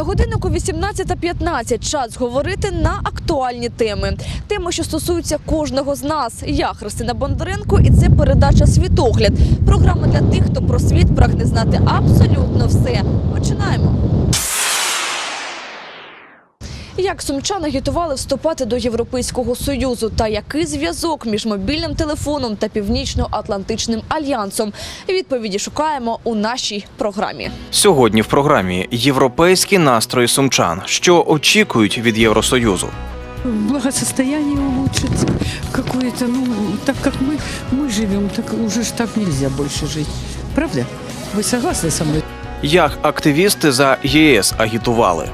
На годиннику 18.15 час говорити на актуальні теми. Теми, що стосуються кожного з нас. Я Христина Бондаренко, і це передача Світогляд. Програма для тих, хто про світ прагне знати абсолютно все. Починаємо. Як сумчани агітували вступати до Європейського союзу, та який зв'язок між мобільним телефоном та північно-атлантичним альянсом? Відповіді шукаємо у нашій програмі. Сьогодні в програмі європейські настрої сумчан, що очікують від Євросоюзу. благосостояние улучшится какое-то, ну, так как мы, мы живем, так уже ж так нельзя больше жить. Правда? Вы согласны со мной? Як активісти за ЄС агітували.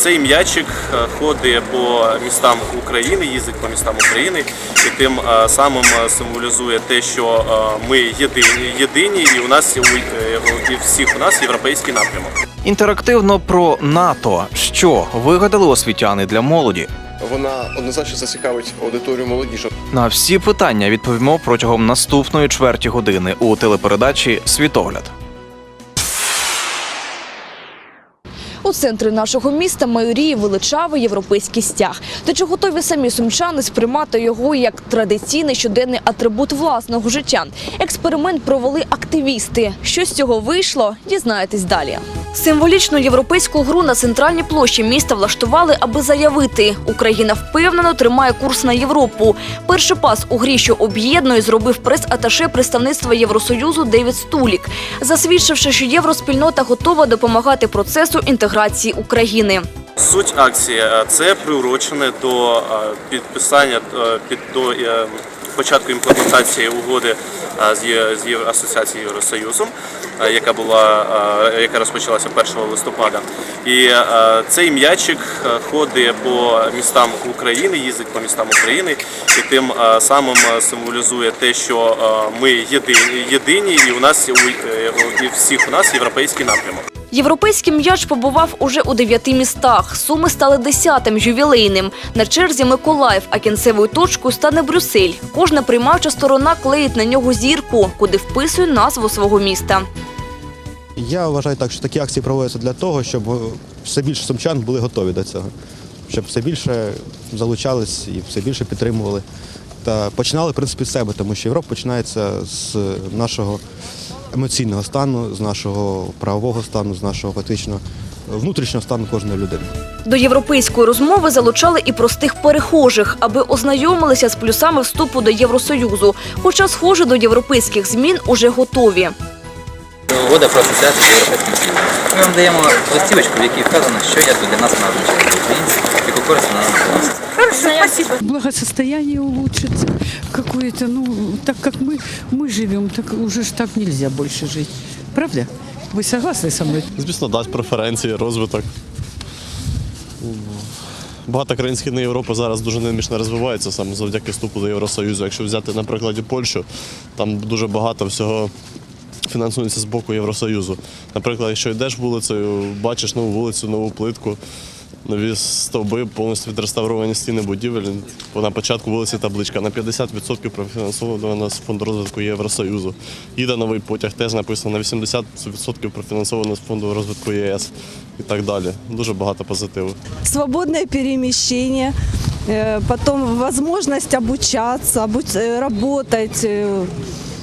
Цей м'ячик е, ходить по містам України, їздить по містам України і тим е, самим е, символізує те, що ми єдині, єдині і у нас у- і всіх у нас європейський напрямок. Інтерактивно про НАТО, що вигадали освітяни для молоді. Вона однозначно зацікавить аудиторію молодіжу. На всі питання відповімо протягом наступної чверті години у телепередачі Світогляд. У центрі нашого міста майорії величавий європейський стяг. Та чи готові самі сумчани сприймати його як традиційний щоденний атрибут власного життя? Експеримент провели активісти. Що з цього вийшло, дізнаєтесь далі. Символічну європейську гру на центральній площі міста влаштували, аби заявити, Україна впевнено тримає курс на Європу. Перший пас у грі, що об'єднує, зробив прес-аташе представництва Євросоюзу Девід Стулік, засвідчивши, що євроспільнота готова допомагати процесу інтеграції України. Суть акції е, це приурочене до е, підписання е, під до початку імплементації угоди з Є- з Євроасоціацією Євросоюзом, яка була яка розпочалася 1 листопада. І цей м'ячик ходить по містам України, їздить по містам України, і тим самим символізує те, що ми єдині, єдині і у нас е, і всіх у нас європейський напрямок. Європейський м'яч побував уже у дев'яти містах. Суми стали десятим ювілейним. На черзі Миколаїв, а кінцевою точкою стане Брюссель. Кожна приймаюча сторона клеїть на нього зірку, куди вписує назву свого міста. Я вважаю так, що такі акції проводяться для того, щоб е, все більше сумчан були готові до цього, щоб все більше залучались і все більше підтримували. Та починали в принципі з себе, тому що Європа починається з нашого емоційного стану, з нашого правового стану, з нашого фактично внутрішнього стану кожної людини. До європейської розмови залучали і простих перехожих, аби ознайомилися з плюсами вступу до Євросоюзу. Хоча, схоже, до європейських змін уже готові. Угода про асоціацію з Європейським Союзом. Ми вам даємо листівочку, в якій вказано, що як для нас вона означає для українців, яку користь вона нам приносить. Благосостояние улучшится какое-то, ну, так как мы, мы живем, так уже ж так нельзя больше жить. Правда? Вы согласны со мной? Звісно, дасть преференції, розвиток. Багато країн Східної Європи зараз дуже динамічно розвиваються саме завдяки вступу до Євросоюзу. Якщо взяти, на прикладі Польщу, там дуже багато всього фінансується з боку Євросоюзу. Наприклад, якщо йдеш вулицею, бачиш нову вулицю, нову плитку, нові стовби, повністю відреставровані стіни будівель. На початку вулиці табличка на 50% профінансовано з фонду розвитку Євросоюзу. Їде новий потяг, теж написано на 80% профінансовано з фонду розвитку ЄС і так далі. Дуже багато позитиву. свободное перемещение, э, потом возможность обучаться, обуч- э, работать. э,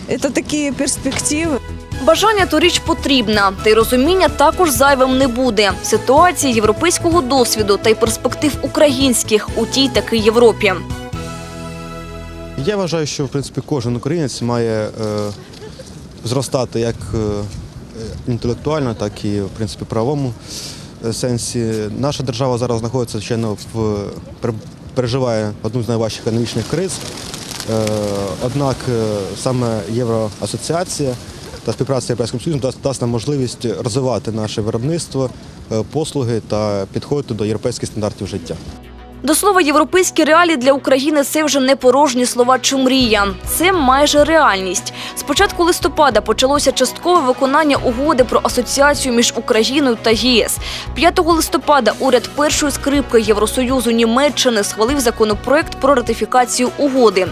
Это такие перспективы. Бажання то річ потрібна, та й розуміння також зайвим не буде. Ситуації європейського досвіду та й перспектив українських у тій таки Європі. Я вважаю, що в принципі кожен українець має е, зростати як е, інтелектуально, так і в принципі правовому е, сенсі. Наша держава зараз знаходиться, звичайно, в пер- переживає одну з найважчих економічних криз. Однак саме Євроасоціація та співпраця з Європейським Союзом дасть, дасть нам можливість розвивати наше виробництво, е, послуги та підходити до європейських стандартів життя. До слова, європейські реалії для України це вже не порожні слова чи мрія. Це майже реальність. З початку листопада почалося часткове виконання угоди про асоціацію між Україною та ЄС. 5 листопада уряд першої скрипки Євросоюзу Німеччини схвалив законопроект про ратифікацію угоди.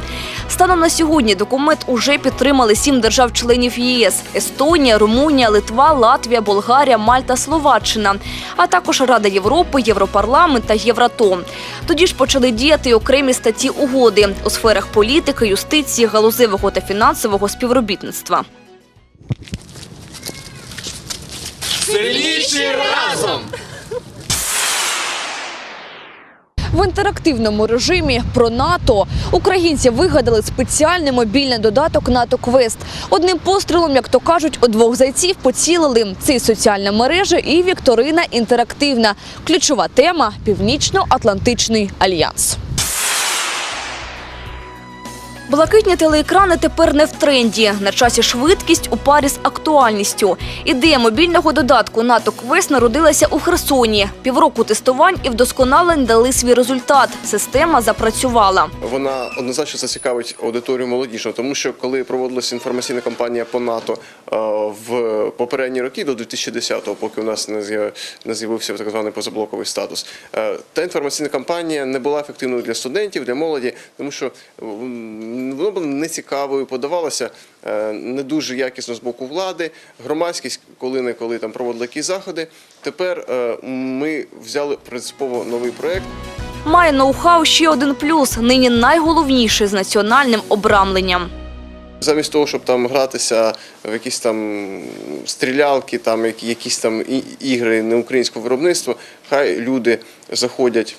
Станом на сьогодні документ уже підтримали сім держав-членів ЄС: Естонія, Румунія, Литва, Латвія, Болгарія, Мальта, Словаччина, а також Рада Європи, Європарламент та Євротон. Тоді ж почали діяти й окремі статті угоди у сферах політики, юстиції, галузевого та фінансового співробітництва. В інтерактивному режимі про НАТО українці вигадали спеціальний мобільний додаток НАТО Квест. Одним пострілом, як то кажуть, у двох зайців поцілили. Це і соціальна мережа і вікторина інтерактивна. Ключова тема Північно-Атлантичний альянс. Блакитні телеекрани тепер не в тренді. На часі швидкість у парі з актуальністю. Ідея мобільного додатку НАТО Квест народилася у Херсоні. Півроку тестувань і вдосконалень дали свій результат. Система запрацювала. Вона однозначно зацікавить аудиторію молодіжну, тому що коли проводилася інформаційна кампанія по НАТО е, в попередні роки до 2010-го, поки у нас не з'яв- не з'явився так званий позаблоковий статус, е, та інформаційна кампанія не була ефективною для студентів, для молоді, тому що воно було нецікавою, подавалося е, не дуже якісно з боку влади. Громадськість, коли не коли там проводили якісь заходи. Тепер е, ми взяли принципово новий проект. Має ноу-хау ще один плюс. Нині найголовніший з національним обрамленням. Замість того, щоб там гратися в якісь там стрілялки, там якісь там ігри не українського виробництва, хай люди заходять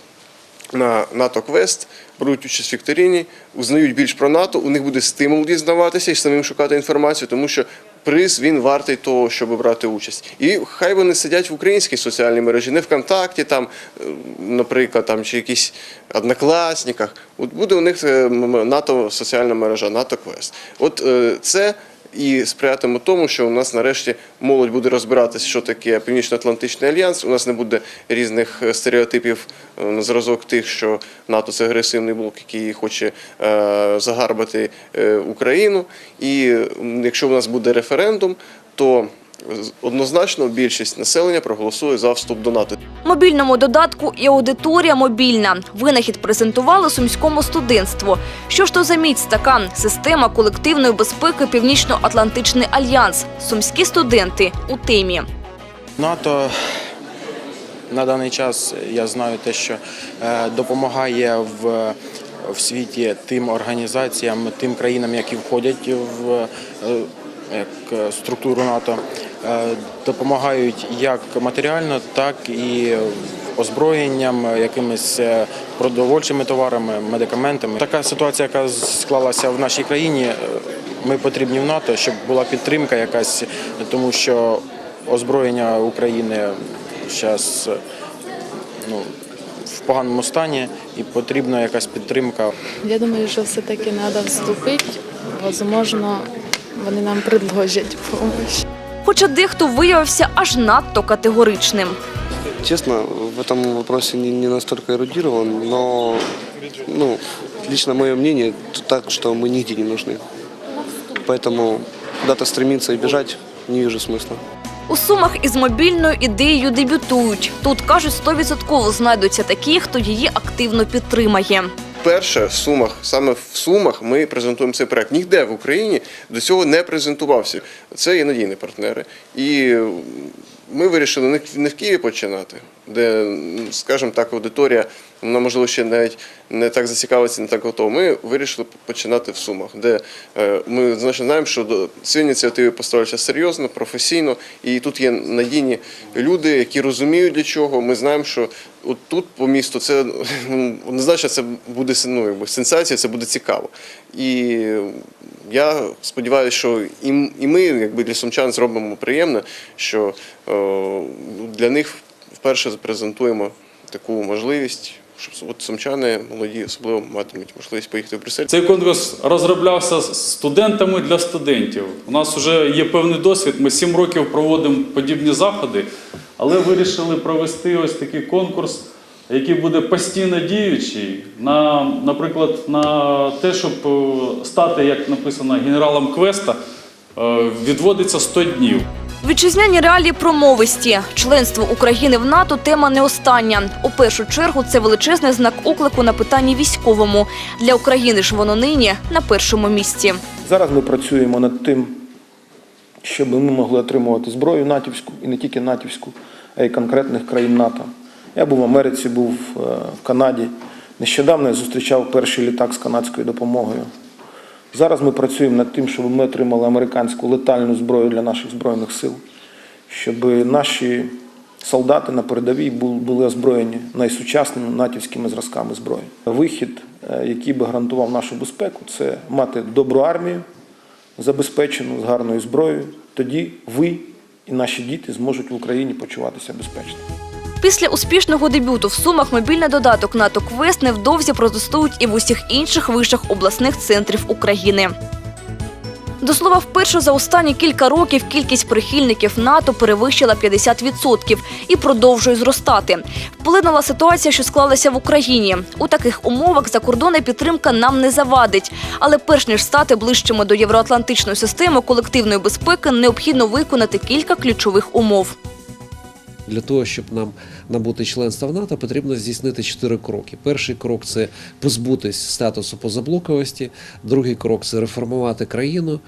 на НАТО Квест, беруть участь в вікторині, узнають більш про НАТО, у них буде стимул дізнаватися і самим шукати інформацію, тому що приз він вартий того, щоб брати участь. І хай вони сидять в українській соціальній мережі, не ВКонтакті, там, е, наприклад, там, чи якісь однокласниках. От буде у них е, НАТО соціальна мережа, НАТО Квест. От е, це і сприятиме тому, що у нас нарешті молодь буде розбиратися, що таке Північно-Атлантичний альянс. У нас не буде різних е, стереотипів е, на зразок тих, що НАТО це агресивний блок, який хоче е, загарбати Україну. І якщо у нас буде референдум, то однозначно більшість населення проголосує за вступ до НАТО. Мобільному додатку і аудиторія мобільна. Винахід презентували сумському студентству. Що ж то за міць така система колективної безпеки Північно-Атлантичний альянс. Сумські студенти у темі. НАТО на даний час я знаю те, що е, допомагає в, в світі тим організаціям, тим країнам, які входять в е, як е, структуру НАТО, допомагають як матеріально, так і озброєнням, е, якимись е, продовольчими товарами, медикаментами. Така ситуація, яка склалася в нашій країні, е, ми потрібні в НАТО, щоб була підтримка якась, тому що озброєння України зараз ну, в поганому стані і потрібна якась підтримка. Я думаю, що все-таки треба вступити. Возможно, вони нам предложать допомогу Хоча дехто виявився аж надто категоричним. Честно, в этом вопросе не, не настолько эрудирован, но ну, лично мое мнение т- так, что мы нигде не нужны. Поэтому куда-то стремиться и бежать не вижу смысла. У Сумах із мобільною ідеєю дебютують. Тут кажуть, 100% знайдуться такі, хто її активно підтримає. Перше в Сумах, саме в Сумах ми презентуємо цей проект. Ніде в Україні до цього не презентувався. Це є надійні партнери. І ми вирішили не в Києві починати, де, скажімо так, аудиторія, вона можливо ще навіть не так зацікавиться, не так готова. Ми вирішили починати в Сумах, де е, ми значно знаємо, що цієї ініціативи поставляться серйозно, професійно, і тут є надійні люди, які розуміють для чого. Ми знаємо, що от тут по місту це ну, однозначно це буде ну, якби, сенсація, це буде цікаво. І я сподіваюся, що і, і ми, якби для сумчан, зробимо приємне, що е, для них вперше презентуємо таку можливість, щоб от сумчани молоді особливо матимуть можливість поїхати в Брюссель. Цей конкурс розроблявся студентами для студентів. У нас вже є певний досвід. Ми сім років проводимо подібні заходи, але вирішили провести ось такий конкурс який буде постійно діючий, на, наприклад, на те, щоб е, стати, як написано, генералом квеста, е, відводиться 100 днів. Вітчизняні реалії промовисті. Членство України в НАТО тема не остання. У першу чергу це величезний знак оклику на питанні військовому. Для України ж воно нині на першому місці. Зараз ми працюємо над тим, щоб ми могли отримувати зброю натівську і не тільки натівську, а й конкретних країн НАТО. Я був в Америці, був е, в Канаді. Нещодавно я зустрічав перший літак з канадською допомогою. Зараз ми працюємо над тим, щоб ми отримали американську летальну зброю для наших збройних сил, щоб наші солдати на передовій були озброєні найсучасними натівськими зразками зброї. Вихід, е, який би гарантував нашу безпеку, це мати добру армію, забезпечену з гарною зброєю. Тоді ви і наші діти зможуть в Україні почуватися безпечно. Після успішного дебюту в Сумах мобільний додаток НАТО Квест невдовзі протестують і в усіх інших вишах обласних центрів України. До слова, вперше за останні кілька років кількість прихильників НАТО перевищила 50% і продовжує зростати. Вплинула ситуація, що склалася в Україні. У таких умовах закордонна підтримка нам не завадить. Але перш ніж стати ближчими до євроатлантичної системи колективної безпеки, необхідно виконати кілька ключових умов. Для того, щоб нам набути членства в НАТО, потрібно здійснити чотири кроки. Перший крок це позбутись статусу позаблоковості, другий крок це реформувати країну.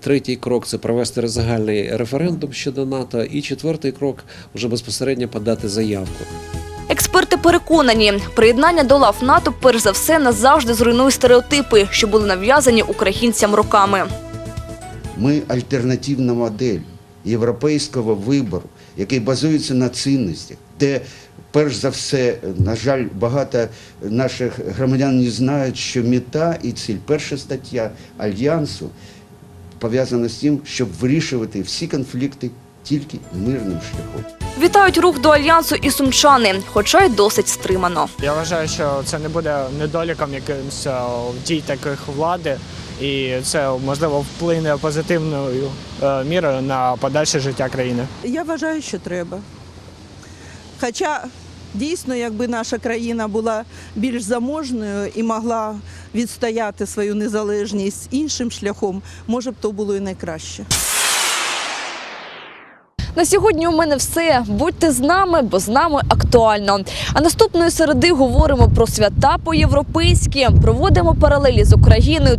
Третій крок це провести загальний референдум щодо НАТО. І четвертий крок вже безпосередньо подати заявку. Експерти переконані, приєднання до лав НАТО перш за все назавжди зруйнує стереотипи, що були нав'язані українцям роками. Ми альтернативна модель європейського вибору, який базується на цінностях, де перш за все, на жаль, багато наших громадян не знають, що мета і ціль, перша стаття альянсу пов'язана з тим, щоб вирішувати всі конфлікти тільки мирним шляхом. Вітають рух до альянсу і сумчани, хоча й досить стримано. Я вважаю, що це не буде недоліком якимось е, дій таких влади, і це можливо вплине позитивною е, мірою на подальше життя країни. Я вважаю, що треба. Хоча дійсно, якби наша країна була більш заможною і могла відстояти свою незалежність іншим шляхом, може б то було і найкраще. На сьогодні у мене все. Будьте з нами, бо з нами актуально. А наступної середи говоримо про свята по-європейськи, проводимо паралелі з Україною.